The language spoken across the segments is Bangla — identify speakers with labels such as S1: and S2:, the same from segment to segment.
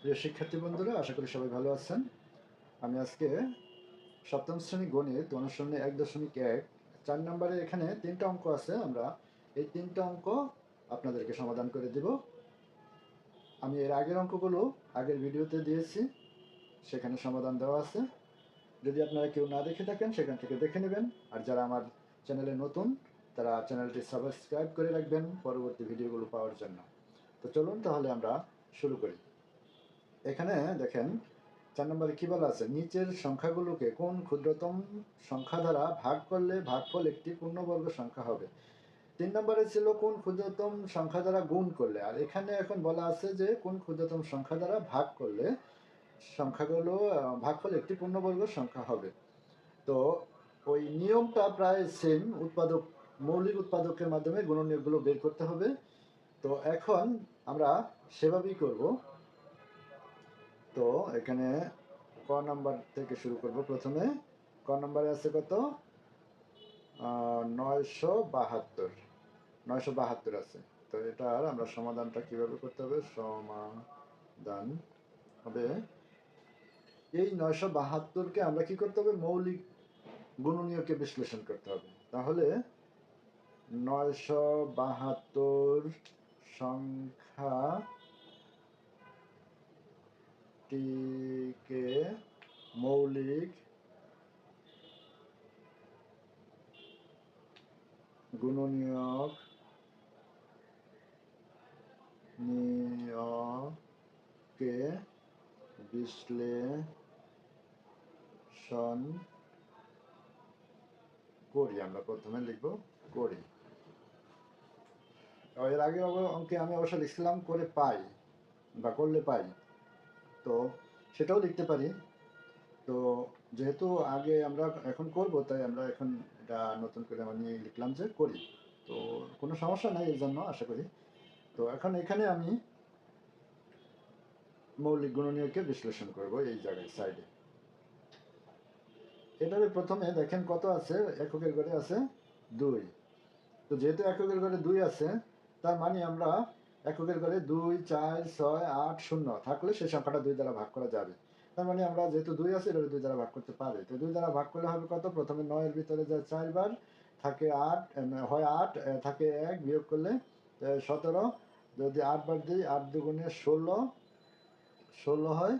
S1: প্রিয় শিক্ষার্থী বন্ধুরা আশা করি সবাই ভালো আছেন আমি আজকে সপ্তম শ্রেণী গণিত অনুশূন্য এক দশমিক এক চার নম্বরে এখানে তিনটা অঙ্ক আছে আমরা এই তিনটা অঙ্ক আপনাদেরকে সমাধান করে দিব আমি এর আগের অঙ্কগুলো আগের ভিডিওতে দিয়েছি সেখানে সমাধান দেওয়া আছে যদি আপনারা কেউ না দেখে থাকেন সেখান থেকে দেখে নেবেন আর যারা আমার চ্যানেলে নতুন তারা চ্যানেলটি সাবস্ক্রাইব করে রাখবেন পরবর্তী ভিডিওগুলো পাওয়ার জন্য তো চলুন তাহলে আমরা শুরু করি এখানে দেখেন চার নম্বরে কী বলা আছে নিচের সংখ্যাগুলোকে কোন ক্ষুদ্রতম সংখ্যা দ্বারা ভাগ করলে ভাগফল একটি পূর্ণবর্গ সংখ্যা হবে তিন নম্বরে ছিল কোন ক্ষুদ্রতম সংখ্যা দ্বারা গুণ করলে আর এখানে এখন বলা আছে যে কোন ক্ষুদ্রতম সংখ্যা দ্বারা ভাগ করলে সংখ্যাগুলো ভাগফল একটি পূর্ণবর্গ সংখ্যা হবে তো ওই নিয়মটা প্রায় সেম উৎপাদক মৌলিক উৎপাদকের মাধ্যমে গুণনীয়কগুলো বের করতে হবে তো এখন আমরা সেভাবেই করবো তো এখানে ক নাম্বার থেকে শুরু করব প্রথমে ক নাম্বারে আছে কত নয়শো বাহাত্তর নয়শো বাহাত্তর আছে তো এটার আমরা সমাধানটা কিভাবে করতে হবে সমাধান হবে এই নয়শো বাহাত্তরকে আমরা কি করতে হবে মৌলিক গুণনীয়কে বিশ্লেষণ করতে হবে তাহলে নয়শো বাহাত্তর সংখ্যা গতিকে মৌলিক গুণনীয়ক নিয়কে বিশ্লেষণ করি আমরা প্রথমে লিখব করি এর আগে অঙ্কে আমি অবশ্য লিখছিলাম করে পাই বা করলে পাই তো সেটাও দেখতে পারি তো যেহেতু আগে আমরা এখন করব তাই আমরা এখন এটা নতুন করে আমি লিখলাম যে করি তো কোনো সমস্যা নাই এর জন্য আশা করি তো এখন এখানে আমি মৌলিক গুণনীয়কে বিশ্লেষণ করব এই জায়গায় সাইডে এটারে প্রথমে দেখেন কত আছে এককের ঘরে আছে দুই তো যেহেতু এককের ঘরে দুই আছে তার মানে আমরা এককের ঘরে দুই চার ছয় আট শূন্য থাকলে সেই সংখ্যাটা দুই দ্বারা ভাগ করা যাবে তার মানে আমরা যেহেতু দুই আছে এটা দুই দ্বারা ভাগ করতে পারি তো দুই দ্বারা ভাগ করলে হবে কত প্রথমে নয়ের ভিতরে যায় চারবার থাকে আট হয় আট থাকে এক বিয়োগ করলে সতেরো যদি আটবার দিই আট দুগুণে ষোলো ষোলো হয়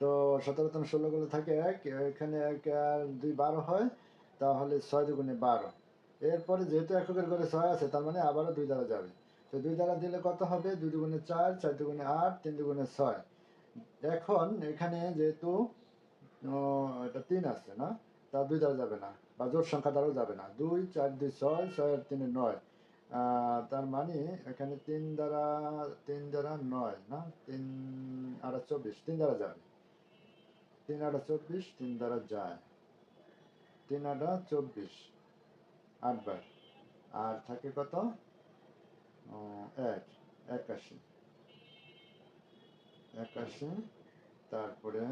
S1: তো সতেরো তম ষোলো গুলো থাকে এক এখানে এক আর দুই বারো হয় তাহলে ছয় দুগুণে বারো এরপরে যেহেতু এককের ঘরে ছয় আছে তার মানে আবারও দুই দ্বারা যাবে তো দুই দ্বারা দিলে কত হবে দুই দুগুণে চার চার দুগুণে আট তিন দুগুণে ছয় এখন এখানে যেহেতু এটা তিন আছে না তা দুই দ্বারা যাবে না বা জোর সংখ্যা দ্বারাও যাবে না দুই চার দুই ছয় ছয় আর তিনে নয় তার মানে এখানে তিন দ্বারা তিন দ্বারা নয় না তিন আর চব্বিশ তিন দ্বারা যাবে তিন আটা চব্বিশ তিন দ্বারা যায় তিন আটা চব্বিশ আটবার আর থাকে কত এক একাশি একাশি তারপরে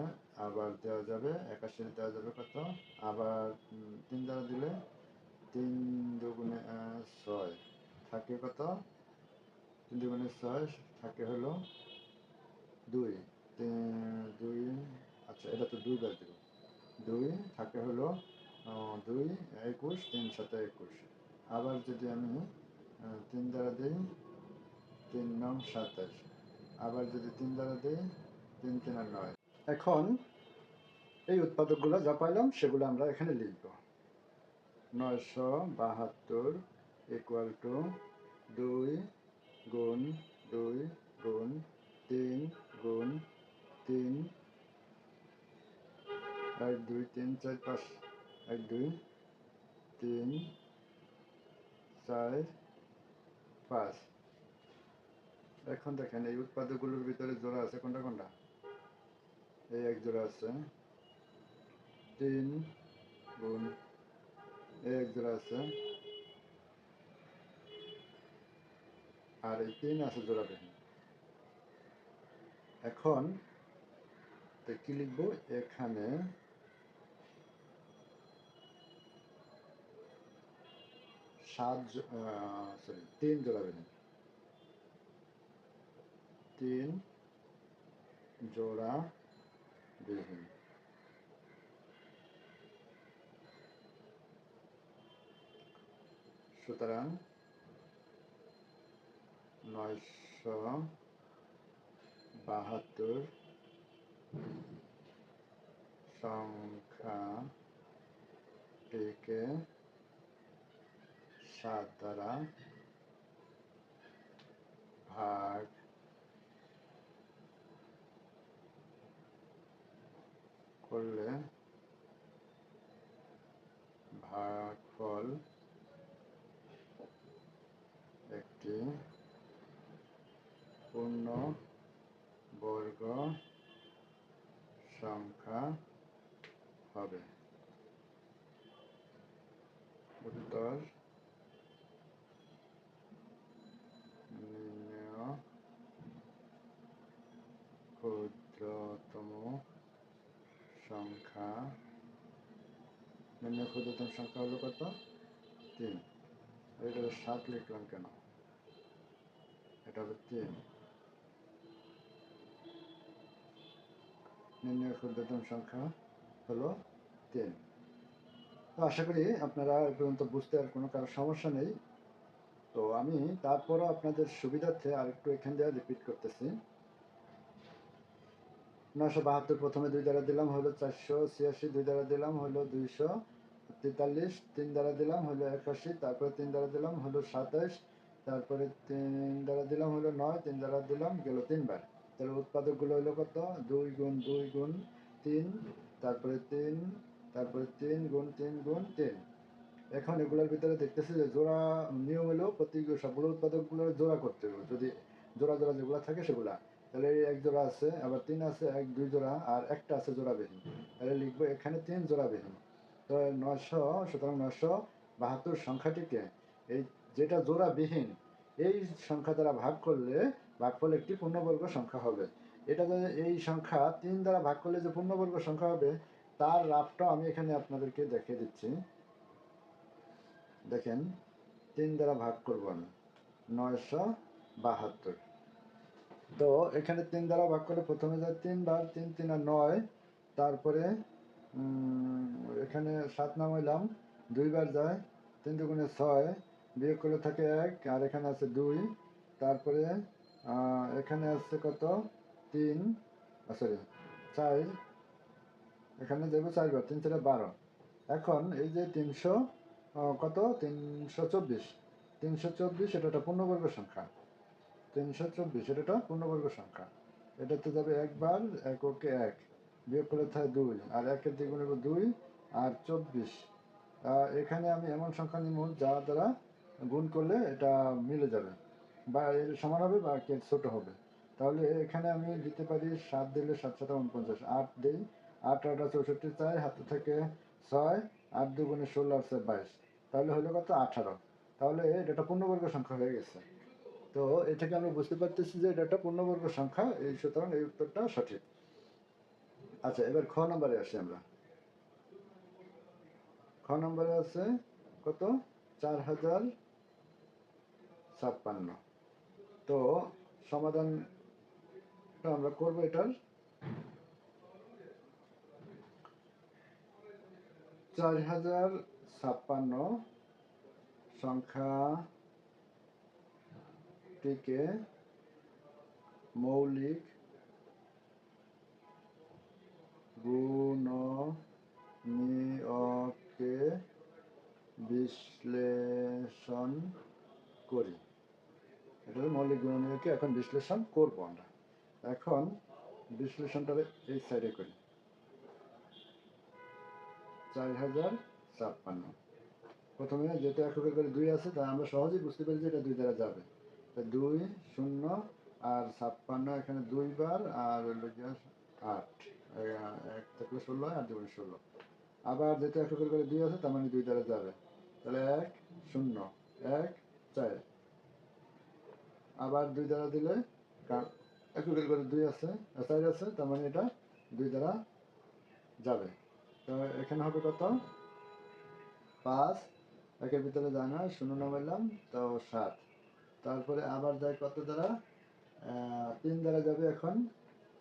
S1: আবার দেওয়া যাবে একাশি দেওয়া যাবে কত আবার তিন দ্বারা দিলে তিন দুগুণে ছয় থাকে কত তিন দুগুণে ছয় থাকে হলো দুই দুই আচ্ছা এটা তো দুই বার দেবো দুই থাকে হলো দুই একুশ তিন সাথে একুশ আবার যদি আমি তিন দ্বারা দিই তিন নং সাতাশ আবার যদি তিন দ্বারা দিই তিন তিন আর নয় এখন এই উৎপাদকগুলো যা পাইলাম সেগুলো আমরা এখানে লিখব নয়শ বাহাত্তর ইকুয়াল টু দুই গুণ দুই গুণ তিন গুণ তিন এক দুই তিন চার পাঁচ এক দুই তিন চার পাঁচ এখন দেখেন এই উৎপাদকগুলোর ভিতরে জোড়া আছে কোনটা কোনটা এই এক জোড়া আছে তিন গুণ এই এক জোড়া আছে আর এই তিন আছে জোড়া দেখেন এখন কি লিখবো এখানে সাত সরি তিন জোড়া বেনি তিন জোড়া বেনি সুতরাং নয়শো বাহাত্তর সংখ্যা থেকে সাত দ্বারা ভাগ করলে ভাগফল একটি পূর্ণ বর্গ সংখ্যা হবে উত্তর ক্ষুদ্রতম সংখ্যা হলো কত তিন এটা সাত লিখলাম কেন এটা হলো তিন নির্ণয় ক্ষুদ্রতম সংখ্যা হলো তিন তো আশা করি আপনারা এ পর্যন্ত বুঝতে আর কোনো কারো সমস্যা নেই তো আমি তারপরও আপনাদের সুবিধার্থে আরেকটু এখান দিয়ে রিপিট করতেছি নশো বাহাত্তর প্রথমে দুই দ্বারা দিলাম হলো চারশো ছিয়াশি দুই দ্বারা দিলাম হলো দুইশো তেতাল্লিশ তিন দ্বারা দিলাম হলো একাশি তারপরে তিন দ্বারা দিলাম হলো সাতাশ তারপরে তিন দ্বারা দিলাম হলো নয় তিন দ্বারা দিলাম গেল তিনবার তাহলে উৎপাদকগুলো হলো কত দুই গুণ দুই গুণ তিন তারপরে তিন তারপরে তিন গুণ তিন গুণ তিন এখন এগুলোর ভিতরে দেখতেছি যে জোড়া নিয়ম হলো প্রতি সবগুলো উৎপাদকগুলো জোড়া করতে হবে যদি জোড়া জোড়া যেগুলো থাকে সেগুলা তাহলে এক জোড়া আছে আবার তিন আছে এক দুই জোড়া আর একটা আছে জোড়াবিহীন তাহলে লিখবো এখানে তিন জোড়াবিহীন তো নয়শো সুতরাং নশো বাহাত্তর সংখ্যাটিকে এই যেটা জোড়াবিহীন এই সংখ্যা দ্বারা ভাগ করলে ভাগফল একটি পূর্ণবর্গ সংখ্যা হবে এটা এই সংখ্যা তিন দ্বারা ভাগ করলে যে পূর্ণবর্গ সংখ্যা হবে তার রাফটা আমি এখানে আপনাদেরকে দেখিয়ে দিচ্ছি দেখেন তিন দ্বারা ভাগ করব আমি নয়শো বাহাত্তর তো এখানে তিন দ্বারা ভাগ করলে প্রথমে যায় তিনবার তিন তিন আর নয় তারপরে এখানে সাত হইলাম দুইবার যায় তিন দুগুণে ছয় বিয়োগ করে থাকে এক আর এখানে আছে দুই তারপরে এখানে আছে কত তিন সরি চার এখানে যাবো চারবার তিন চারে বারো এখন এই যে তিনশো কত তিনশো চব্বিশ তিনশো চব্বিশ এটা একটা পূর্ণবর্গ সংখ্যা তিনশো চব্বিশ এটা একটা পূর্ণবর্গ সংখ্যা এটাতে যাবে একবার এককে এক বিয়োগ করলে থাকে দুই আর একের দ্বিগুণ হলো দুই আর চব্বিশ এখানে আমি এমন সংখ্যা নিব যা দ্বারা গুণ করলে এটা মিলে যাবে বা এর সমান হবে বা কে ছোটো হবে তাহলে এখানে আমি দিতে পারি সাত দিলে সাত সাত উনপঞ্চাশ আট দিই আট আটটা চৌষট্টি চাই হাতে থেকে ছয় আট দুগুণে ষোলো আছে বাইশ তাহলে হলো কত আঠারো তাহলে এটা একটা পূর্ণবর্গ সংখ্যা হয়ে গেছে তো এ থেকে আমরা বুঝতে পারতেছি যে এটা একটা পূর্ণবর্গ সংখ্যা এই সুতরাং এই উত্তরটা সঠিক আচ্ছা এবার খ নম্বরে আসি আমরা খ নম্বরে আছে কত চার হাজার ছাপ্পান্ন তো সমাধানটা আমরা করব এটার চার হাজার ছাপ্পান্ন সংখ্যাটিকে মৌলিক গুণনীয়কে বিশ্লেষণ করি এটা মৌলিক গুণনীয়কে এখন বিশ্লেষণ করব আমরা এখন বিশ্লেষণটা এই সাইডে করি চার হাজার ছাপ্পান্ন প্রথমে যেটা একশো করে দুই আছে তা আমরা সহজেই বুঝতে পারি যে এটা দুই দ্বারা যাবে তা দুই শূন্য আর ছাপ্পান্ন এখানে দুইবার আর আট হ্যাঁ, এক থাকলে ষোলো হয় আর দুগুণে ষোলো আবার যেহেতু একশো করে করে দুই আছে তার মানে দুই দ্বারা যাবে তাহলে এক শূন্য এক চার আবার দুই দ্বারা দিলে একশো করে করে দুই আছে চার আছে তার মানে এটা দুই দ্বারা যাবে তো এখানে হবে কত পাঁচ একের ভিতরে জানা শূন্য নামাইলাম তো সাত তারপরে আবার যায় কত দ্বারা তিন দ্বারা যাবে এখন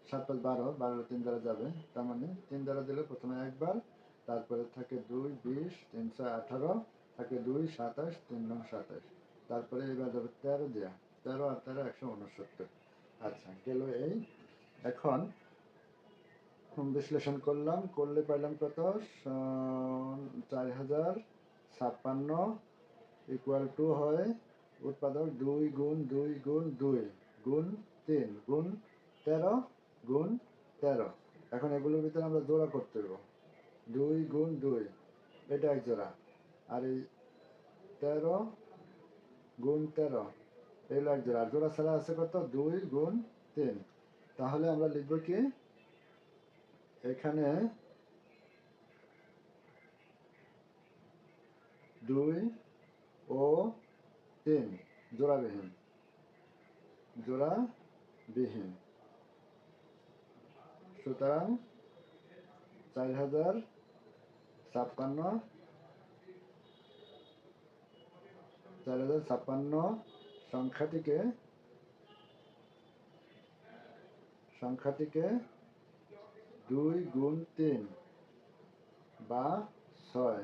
S1: সাত পাঁচ বারো বারো তিন দ্বারা যাবে তার মানে তিন দ্বারা দিলে প্রথমে একবার তারপরে থাকে দুই বিশ তিন ছয় আঠারো থাকে দুই সাতাশ তিন নং সাতাশ তারপরে এবার যাবে তেরো দেওয়া তেরো আর তেরো একশো উনসত্তর আচ্ছা গেল এই এখন বিশ্লেষণ করলাম করলে পাইলাম কত চার হাজার ছাপ্পান্ন ইকুয়াল টু হয় উৎপাদক দুই গুণ দুই গুণ দুই গুণ তিন গুণ তেরো গুণ তেরো এখন এগুলোর ভিতরে আমরা জোড়া করতে দেবো দুই গুণ দুই এটা এক জোড়া আর এই তেরো গুণ তেরো এগুলো এক জোড়া আর জোড়া ছাড়া আছে কত দুই গুণ তিন তাহলে আমরা লিখব কি এখানে দুই ও তিন জোড়াবিহীন জোড়াবিহীন সুতরাং চার হাজার ছাপ্পান্ন চার হাজার ছাপ্পান্ন সংখ্যাটিকে সংখ্যাটিকে দুই গুণ তিন বা ছয়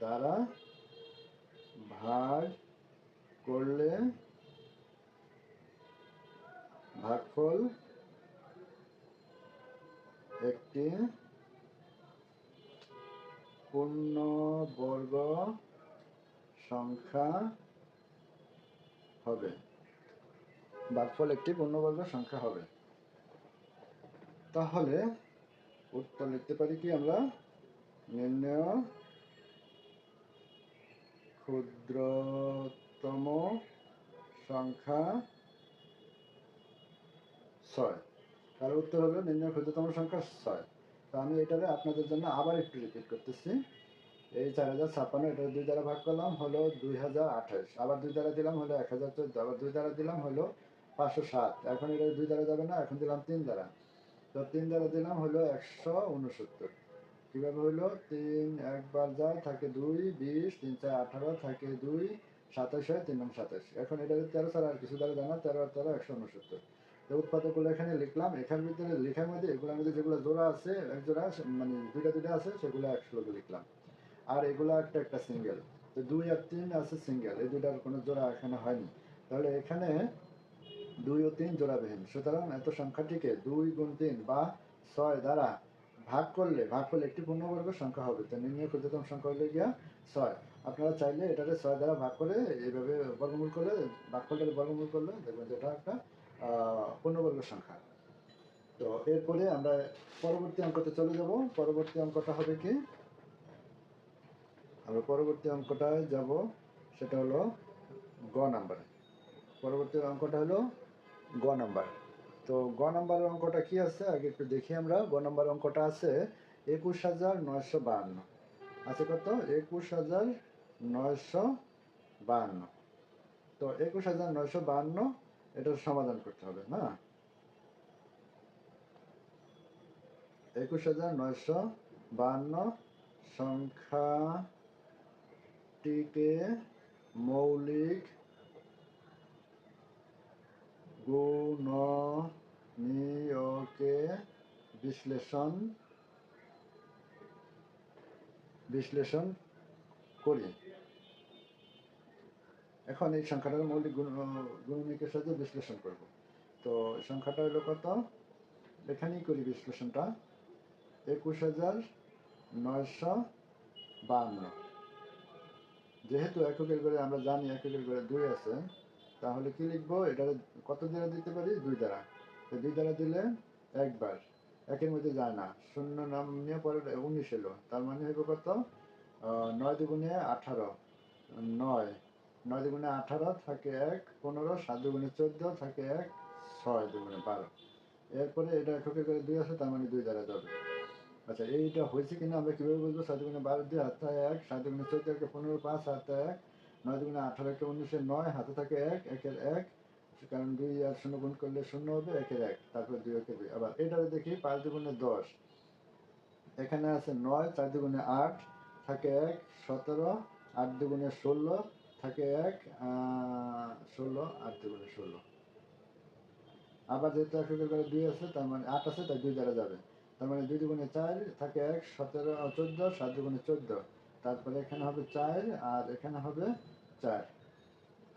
S1: দ্বারা ভাগ করলে ভাগফল একটি পূর্ণবর্গ সংখ্যা হবে ভাগফল একটি পূর্ণবর্গ সংখ্যা হবে তাহলে উত্তর লিখতে পারি কি আমরা নির্ণয় ক্ষুদ্রতম সংখ্যা ছয় তার উত্তর হবে নিম্ন ক্ষুদ্রতম সংখ্যা ছয় তো আমি এটাকে আপনাদের জন্য আবার একটু রিপিট করতেছি এই চার হাজার ছাপ্পান্ন এটা দুই দ্বারা ভাগ করলাম হলো দুই হাজার আঠাশ আবার দুই দ্বারা দিলাম হলো এক হাজার চোদ্দ আবার দুই দ্বারা দিলাম হলো পাঁচশো সাত এখন এটা দুই দ্বারা যাবে না এখন দিলাম তিন দ্বারা তো তিন দ্বারা দিলাম হলো একশো উনসত্তর কীভাবে হলো তিন একবার যায় থাকে দুই বিশ তিন চার আঠারো থাকে দুই সাতাশ হয় তিন নং সাতাশ এখন এটা তেরো ছাড়া আর কিছু দ্বারা জানা তেরো তেরো একশো উনসত্তর উৎপাদকগুলো এখানে লিখলাম এখান ভিতরে লেখার মধ্যে এগুলোর মধ্যে যেগুলো জোড়া আছে এক জোড়া মানে দুইটা দুইটা আছে সেগুলো একসঙ্গে লিখলাম আর এগুলো একটা একটা সিঙ্গেল তো দুই আর তিন আছে সিঙ্গেল এই দুইটার কোনো জোড়া এখানে হয়নি তাহলে এখানে দুই ও তিন জোড়াবিহীন সুতরাং এত সংখ্যাটিকে দুই গুণ তিন বা ছয় দ্বারা ভাগ করলে ভাগ করলে একটি পূর্ণবর্গ সংখ্যা হবে তো নিম্ন ক্ষুদ্রতম সংখ্যা হলে গিয়া ছয় আপনারা চাইলে এটাকে ছয় দ্বারা ভাগ করে এইভাবে বর্গমূল করলে ভাগফলটাকে বর্গমূল করলে দেখবেন যে এটা একটা পূর্ণবর্গ সংখ্যা তো এরপরে আমরা পরবর্তী অঙ্কতে চলে যাব পরবর্তী অঙ্কটা হবে কি আমরা পরবর্তী অঙ্কটায় যাব সেটা হলো গ নাম্বার পরবর্তী অঙ্কটা হলো গ নাম্বার তো গ নাম্বারের অঙ্কটা কি আছে আগে একটু দেখি আমরা গ নাম্বার অঙ্কটা আছে একুশ হাজার নয়শো বাহান্ন আছে কত একুশ হাজার নয়শো বাহান্ন তো একুশ হাজার নয়শো বাহান্ন এটার সমাধান করতে হবে না একুশ হাজার নয়শো বাহান্ন সংখ্যাটিকে মৌলিক গুণনীয়কে বিশ্লেষণ বিশ্লেষণ করি এখন এই সংখ্যাটার মৌলিক গুণনীকের সাথে বিশ্লেষণ করব তো সংখ্যাটা হলো কত এখানেই করি বিশ্লেষণটা একুশ হাজার নয়শো বাহান্ন যেহেতু এককের ঘরে আমরা জানি এককের ঘরে দুই আছে তাহলে কি লিখবো এটা কত দ্বারা দিতে পারি দুই দ্বারা দুই দ্বারা দিলে একবার একের মধ্যে যায় না শূন্য নাম নিয়ে পরে উনিশ এলো তার মানে হইব কত নয় দুগুণে আঠারো নয় নয় দুগুণে আঠারো থাকে এক পনেরো সাত দুগুণে চোদ্দ থাকে এক ছয় দুগুণে বারো এরপরে এটা ঠকে করে দুই আছে তার মানে দুই দ্বারা যাবে আচ্ছা এইটা হয়েছে কিনা আমরা কীভাবে বলবো সাত দুগুণে বারো দুই হাতে এক সাত দুগুণে চোদ্দ একে পনেরো পাঁচ হাতে এক নয় দুগুণে আঠারো একে উনিশে নয় হাতে থাকে এক একের এক কারণ দুই আর শূন্য গুণ করলে শূন্য হবে একের এক তারপরে দুই একে দুই আবার এটা দেখি পাঁচ দুগুণে দশ এখানে আছে নয় চার দুগুণে আট থাকে এক সতেরো আট দুগুণে ষোলো থাকে এক ষোলো আর দুগুণে ষোলো আবার যেহেতু একশো করে দুই আছে তার মানে আট আছে তাই দুই দ্বারা যাবে তার মানে দুই দুগুণে চার থাকে এক সতেরো চোদ্দো সাত দুগুণে চোদ্দো তারপরে এখানে হবে চার আর এখানে হবে চার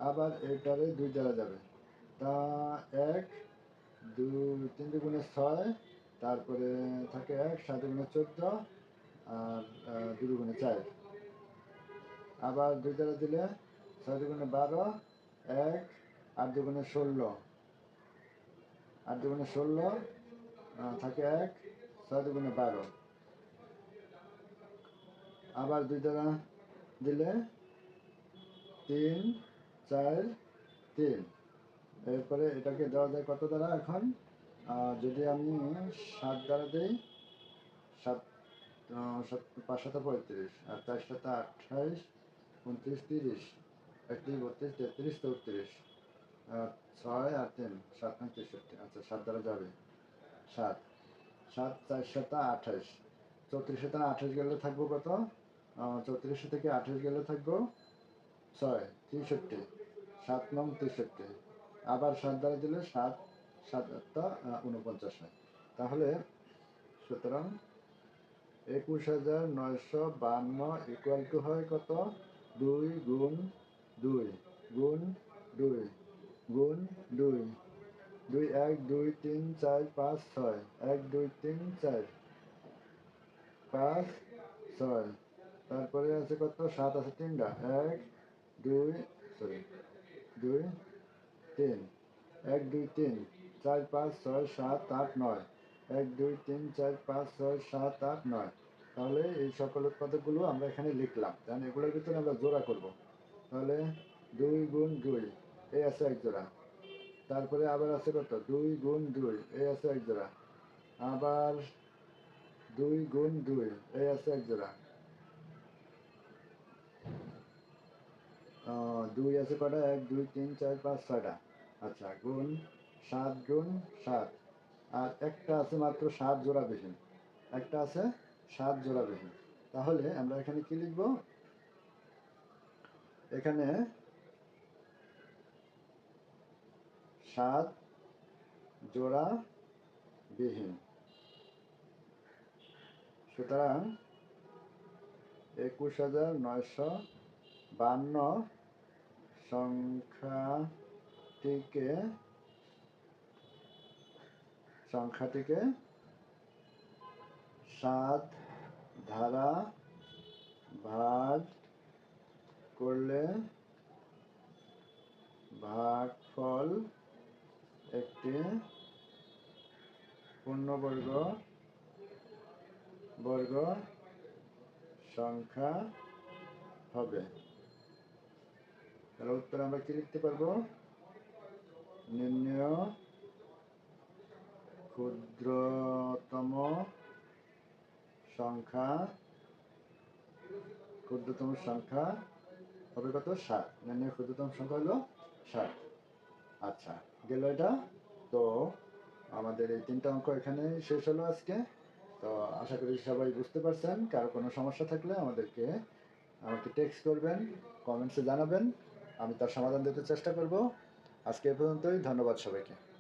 S1: আবার এটারে দুই দ্বারা যাবে তা এক দু তিন দুগুণে ছয় তারপরে থাকে এক সাত দুগুণে চোদ্দো আর দুই দুগুণে চার আবার দুই দ্বারা দিলে ছয় দুগুণে বারো এক আট দুগুণে ষোলো আট দুগুণে ষোলো থাকে এক ছয় দুগুণে বারো আবার দুই দ্বারা দিলে তিন চার তিন এরপরে এটাকে দেওয়া যায় কত দ্বারা এখন যদি আমি সাত দ্বারা দিই সাত সাত পাঁচ সাথে পঁয়ত্রিশ আর চার সাথে আঠাইশ উনত্রিশ তিরিশ একটি বত্রিশ তেত্রিশ চৌত্রিশ ছয় আর তিন সাত পাঁচ তেষট্টি আচ্ছা সাত দ্বারা যাবে সাত সাত চার সাতা আঠাশ চৌত্রিশ সাতা আঠাশ গেলে থাকবো কত চৌত্রিশ থেকে আঠাশ গেলে থাকবো ছয় তেষট্টি সাত নং তেষট্টি আবার সাত দ্বারা দিলে সাত সাত আটটা উনপঞ্চাশ হয় তাহলে সুতরাং একুশ হাজার নয়শো বান্ন ইকুয়াল টু হয় কত দুই গুণ দুই গুণ দুই গুণ দুই দুই এক দুই তিন চার পাঁচ ছয় এক দুই তিন চার পাঁচ ছয় তারপরে আছে কত সাত আছে তিনটা এক দুই সরি দুই তিন এক দুই তিন চার পাঁচ ছয় সাত আট নয় এক দুই তিন চার পাঁচ ছয় সাত আট নয় তাহলে এই সকল উৎপাদকগুলো আমরা এখানে লিখলাম কারণ এগুলোর ভিতরে আমরা জোড়া করবো তাহলে দুই গুণ দুই এই আছে এক জোড়া তারপরে আবার আছে কত দুই গুণ দুই এই আছে এক জোড়া আবার দুই গুণ দুই এই আছে এক জোড়া দুই আছে কটা এক দুই তিন চার পাঁচ ছয়টা আচ্ছা গুণ সাত গুণ সাত আর একটা আছে মাত্র সাত জোড়া বেশি একটা আছে সাত জোড়া বেশি তাহলে আমরা এখানে কি লিখবো এখানে সাত জোড়া বিহীন সুতরাং একুশ হাজার নয়শো বান্ন সংখ্যাটিকে সংখ্যাটিকে সাত ধারা ভাগ করলে ভাগফল একটি পূর্ণবর্গ বর্গ সংখ্যা হবে তাহলে উত্তর আমরা কি লিখতে পারবো নিম্ন ক্ষুদ্রতম সংখ্যা ক্ষুদ্রতম সংখ্যা হবে কত ষাট মানে ক্ষুদ্রতম সংখ্যা হলো ষাট আচ্ছা গেল এটা তো আমাদের এই তিনটা অঙ্ক এখানে শেষ হলো আজকে তো আশা করি সবাই বুঝতে পারছেন কারো কোনো সমস্যা থাকলে আমাদেরকে আমাকে টেক্সট করবেন কমেন্টসে জানাবেন আমি তার সমাধান দিতে চেষ্টা করব আজকে এ পর্যন্তই ধন্যবাদ সবাইকে